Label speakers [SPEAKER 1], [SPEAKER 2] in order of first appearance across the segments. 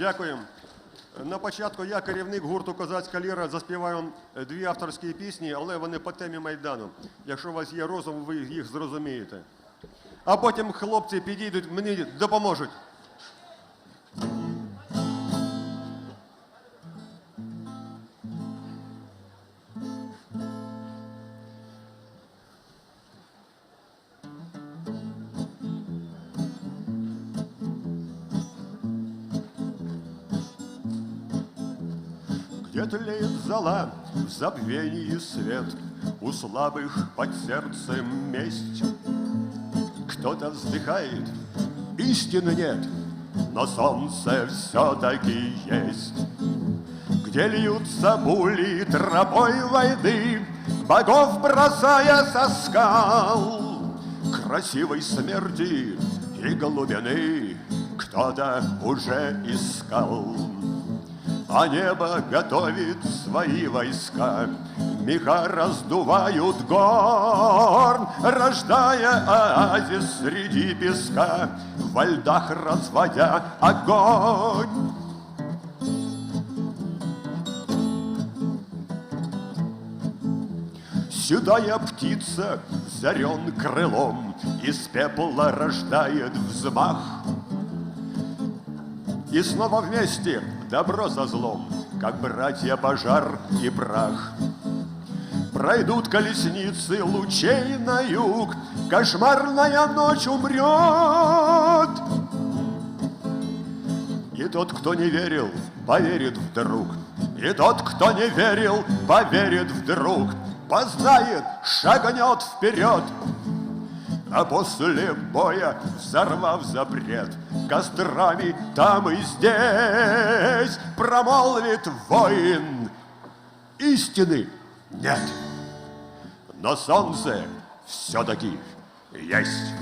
[SPEAKER 1] Дякую. На початку я, керівник гурту Козацька ліра, заспіваю е, дві авторські пісні, але вони по темі Майдану. Якщо у вас є розум, ви їх зрозумієте. А потім хлопці підійдуть, мені допоможуть. Где тлеет зола, в забвении свет, У слабых под сердцем месть. Кто-то вздыхает, истины нет, Но солнце все-таки есть. Где льются пули тропой войны, Богов бросая со скал, Красивой смерти и глубины Кто-то уже искал. А небо готовит свои войска, Меха раздувают горн, Рождая оазис среди песка, Во льдах разводя огонь. Седая птица зарен крылом, Из пепла рождает взмах, и снова вместе добро за злом, Как братья пожар и прах. Пройдут колесницы лучей на юг, Кошмарная ночь умрет. И тот, кто не верил, поверит вдруг. И тот, кто не верил, поверит вдруг. Познает, шагнет вперед. А после боя, взорвав запрет, Кострами там и здесь Промолвит воин Истины нет, но солнце все-таки есть.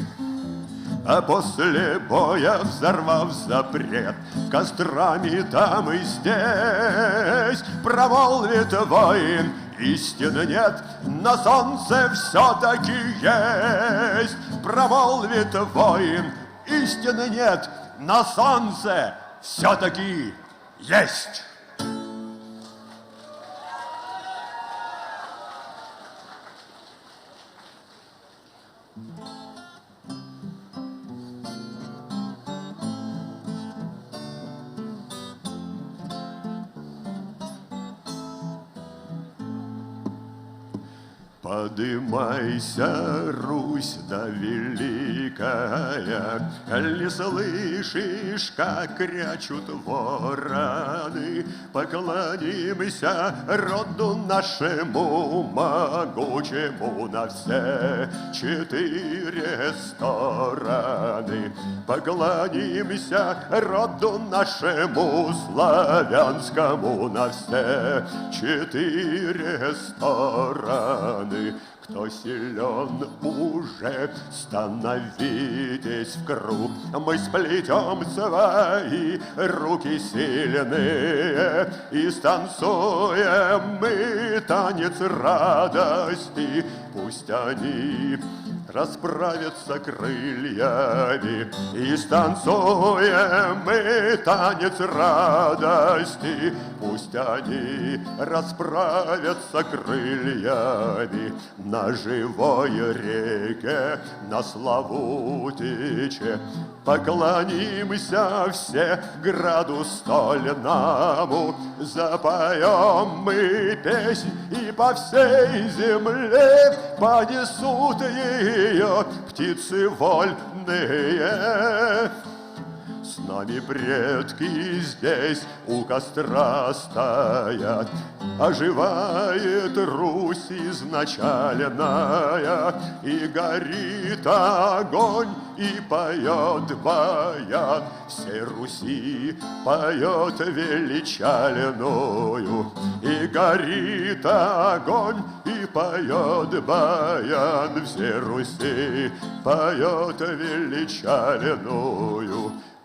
[SPEAKER 1] А после боя, взорвав запрет, Кострами там и здесь Промолвит воин Истины нет, но солнце все-таки есть. Промолвит воин, истины нет, но солнце все-таки есть. Подымайся, Русь да великая, Не слышишь, как крячут вороны, Поклонимся роду нашему могучему на все четыре стороны. Поклонимся роду нашему славянскому на все четыре стороны. Кто силен уже, становитесь в круг. Мы сплетем свои руки сильные и станцуем мы танец радости. Пусть они расправятся крыльями и станцуем мы танец радости. Пусть они расправятся крыльями на живой реке, на Славутиче. Поклонимся все граду стольному, запоем мы песнь и по всей земле понесут ее птицы вольные. С нами предки здесь у костра стоят, Оживает Русь изначальная, И горит огонь, и поет баян. Всей Руси поет величальную, И горит огонь, и поет баян. Всей Руси поет величальную,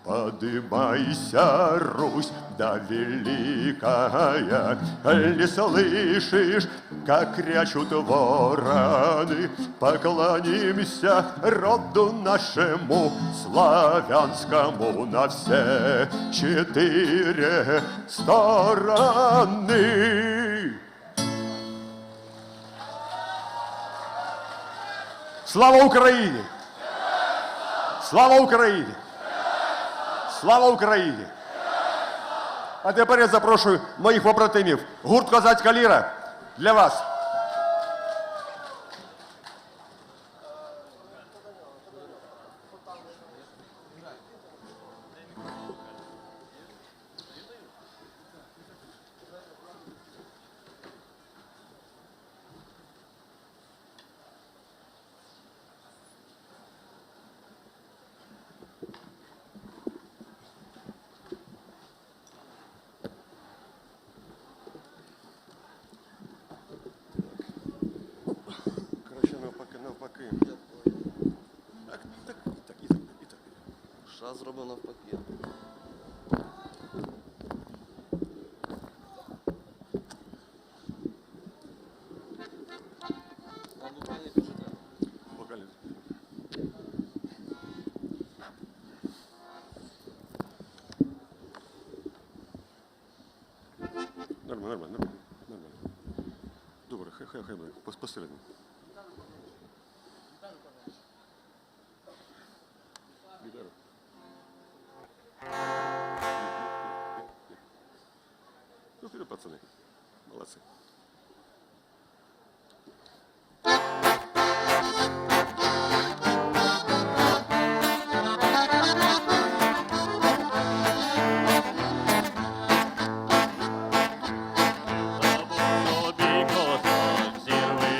[SPEAKER 2] Подымайся, Русь, да великая, Ли слышишь, как крячут вороны, Поклонимся роду нашему славянскому на все четыре стороны.
[SPEAKER 1] Слава Україні! Слава Україні! Слава Україні! А тепер я запрошую моїх побратимів. Гурт Козацька ліра для вас.
[SPEAKER 3] Ша зробив навпаки.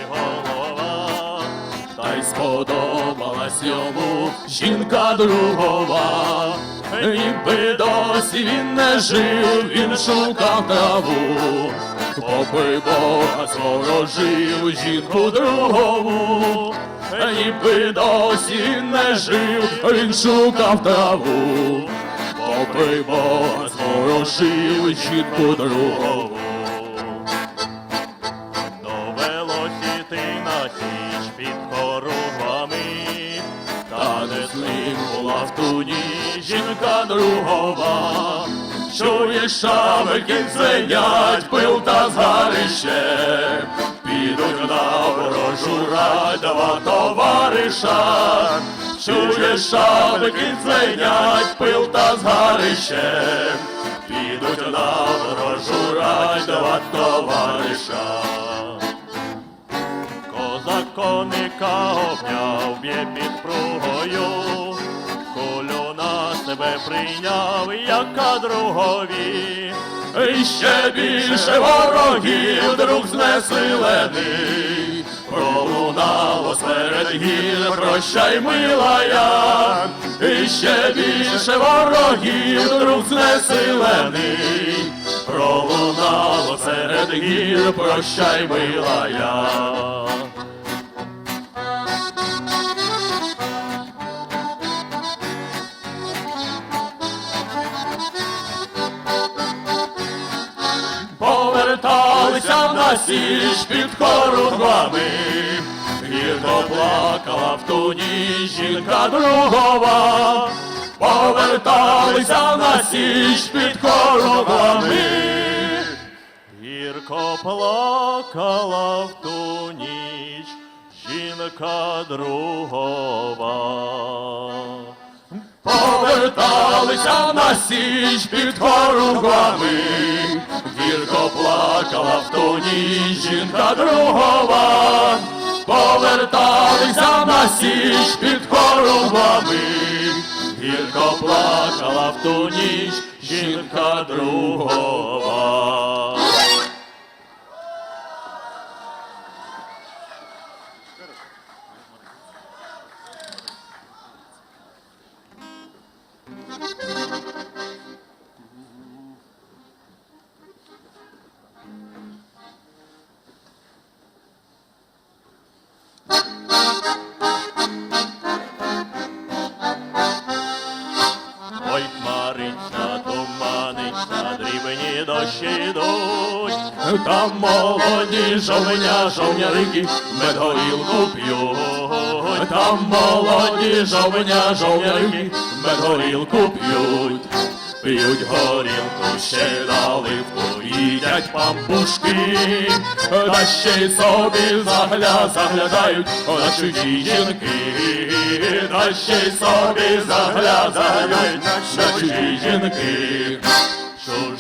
[SPEAKER 4] Голова, та й сподобалась йому жінка другова. Ніби досі він не жив, він шукав траву, попи Бога сорожив жінку другову. Ніби досі він не жив, він шукав траву, попи Бога сорожив жінку другову. Жінка другова. Чує шабики звенять, пил та згарище, підуть на ворожу рать товариша. Чує шабики звенять, пил та згарище, підуть на ворожу рать товариша. Козак коника обняв, б'є під пругою, на себе прийняв, яка другові. І ще більше ворогів друг знесилений, пролунало серед гір, прощай, милая, і ще більше ворогів друг знесилений, пролунало серед гір, прощай, милая. Січ під коругвами, гірко плакала в ту ніч жінка другова. Поверталися на січ під коругвами, гірко плакала в ту ніч жінка другова. Поверталися на січ під коругвами, гірко плакала в ту ніч жінка другова. Поверталися на січ під коругвами, гірко плакала в ту ніч жінка другова. Там молоді жовня, жовнярики, медгорілку п'ють, там молоді жовня, жовнярики, медгорілку п'ють. П'ють горілку, ще наливку, їдять пампушки, та ще й собі загля, заглядають на чужі жінки, та ще й собі загля, заглядають на чужі жінки.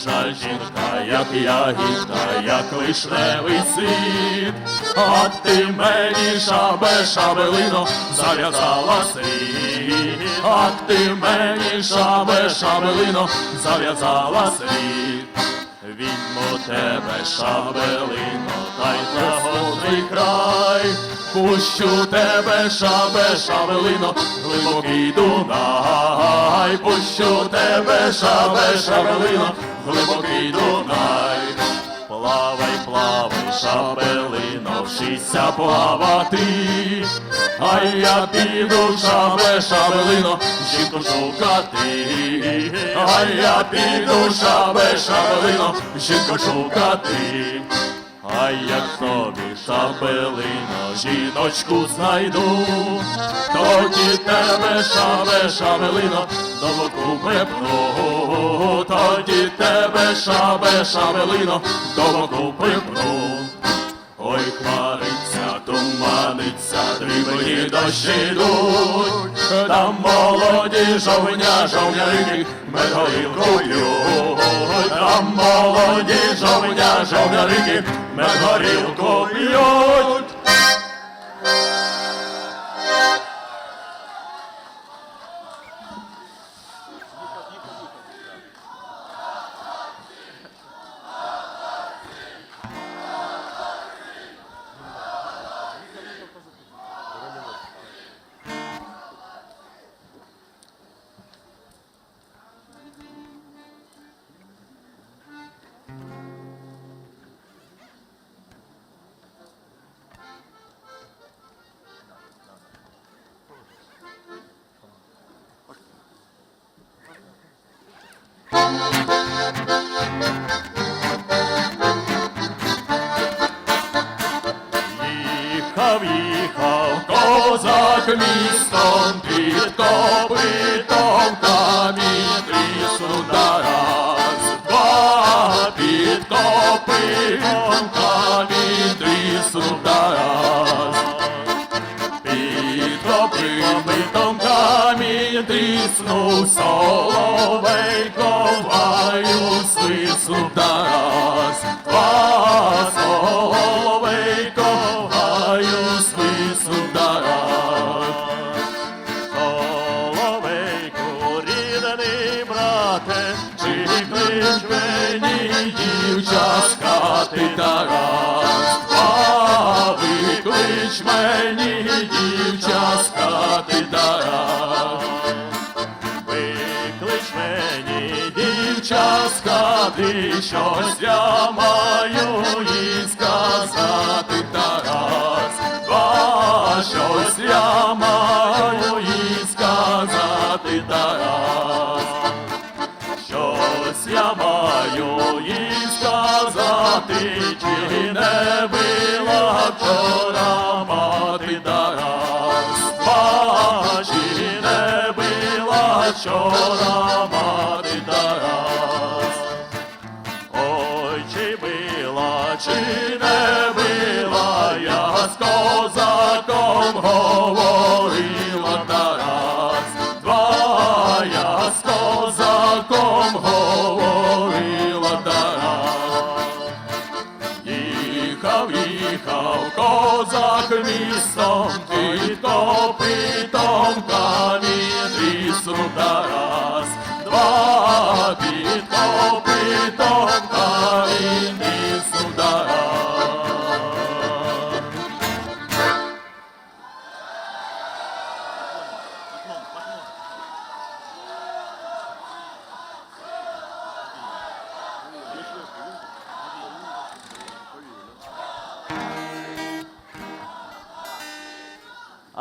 [SPEAKER 4] Чужа жінка, як ягідка, як вишневий світ, а ти мені шабе, шабелино, зав'язала слід, а ти мені шабе, шабелино, зав'язала слід. Відьмо тебе, шабелино, та й за край, пущу тебе, шабе, шабелино, глибокий Дунай, пущу тебе, шабе, шабелино, глибокий Дунай. Плавай, плавай, шабелино, вчися плавати, а я піду, шабе, шабелино, жінку шукати, а я піду, шабе, шабелино, жінку шукати. А як собі шабелино, жіночку знайду, тоді тебе шабе, шабелино, до боку припну, тоді тебе шабе, шабелино, до боку припну. Ой, хмариться, туманиться, дрібні дощі йдуть, там молоді жовня, жовнярики, медгорілку п'ють, там молоді жовня, жовнярики, медгорілку п'ють. Їхав, їхав, козак містом, під копитом камінь тріснув нараз. Два під копитом камінь тріснув нараз. Під копитом камінь тріснув соловейко, ваю свиснув нараз. Два соловейко, щось я маю їй сказати Тарас. Два щось я маю їй сказати Тарас. Щось я маю їй сказати, чи не била вчора мати Тарас. Ба, чи не била вчора мати козаком говорила Тарас. Два я з козаком говорила Тарас. Їхав, їхав козак містом, під копитом камінь тріснув Тарас. Два під копитом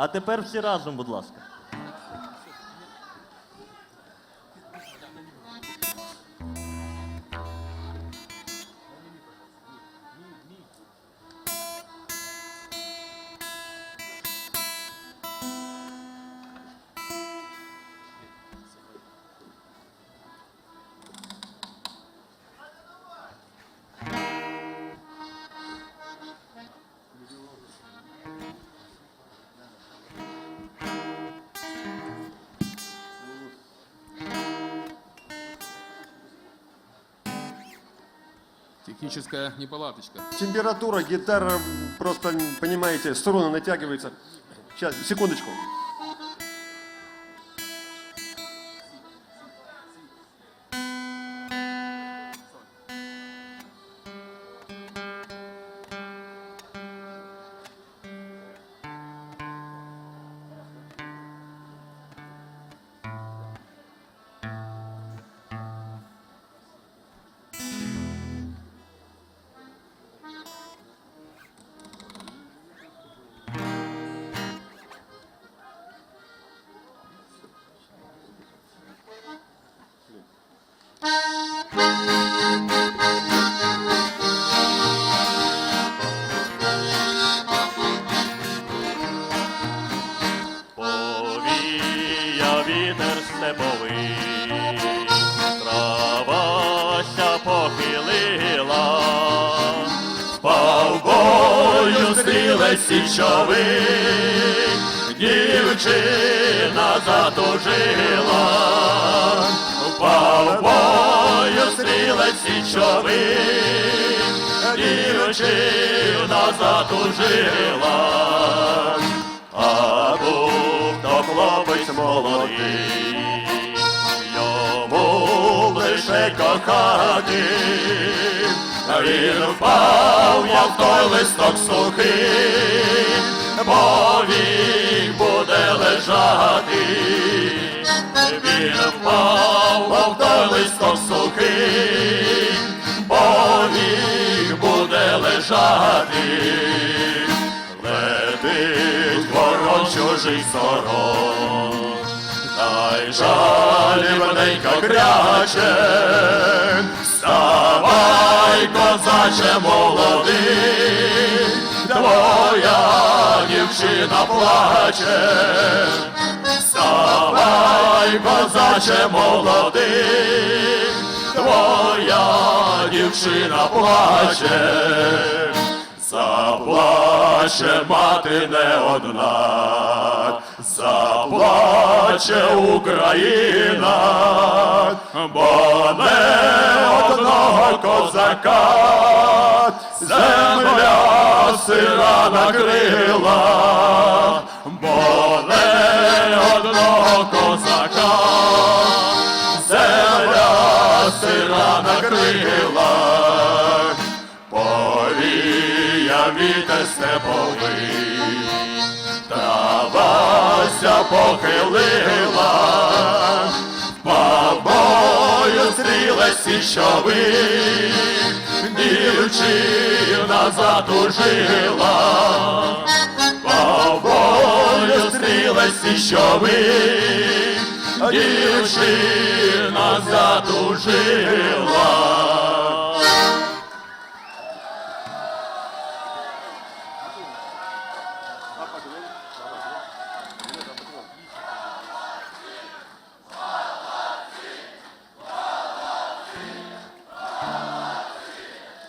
[SPEAKER 5] А тепер всі разом, будь ласка.
[SPEAKER 6] Техническая неполадочка.
[SPEAKER 1] Температура, гитара, просто, понимаете, струны натягивается. Сейчас, секундочку.
[SPEAKER 4] Січовий, дівчина затужила, впав бою стрілець січовий, дівчина затужила. А був то хлопець молодий, йому лише кохати, а він впав, як той листок сухий, бо вік буде лежати, він впав, мов той листок сухий, бо вік буде лежати. Летить ворон чужий сором, та й жалібненько кряче, вставай, козаче молодий, твоя дівчина плаче, вставай, козаче молодий, твоя дівчина плаче. Заплаче мати не одна, заплаче Україна, бо не одного козака. Земля сира накрила, бо не одного козака. Земля сира накрила. Вітер степовий, травася похилила, бабою стрілець січовий, дівчина затужила, бабою стрілець січовий, дівчина затужила.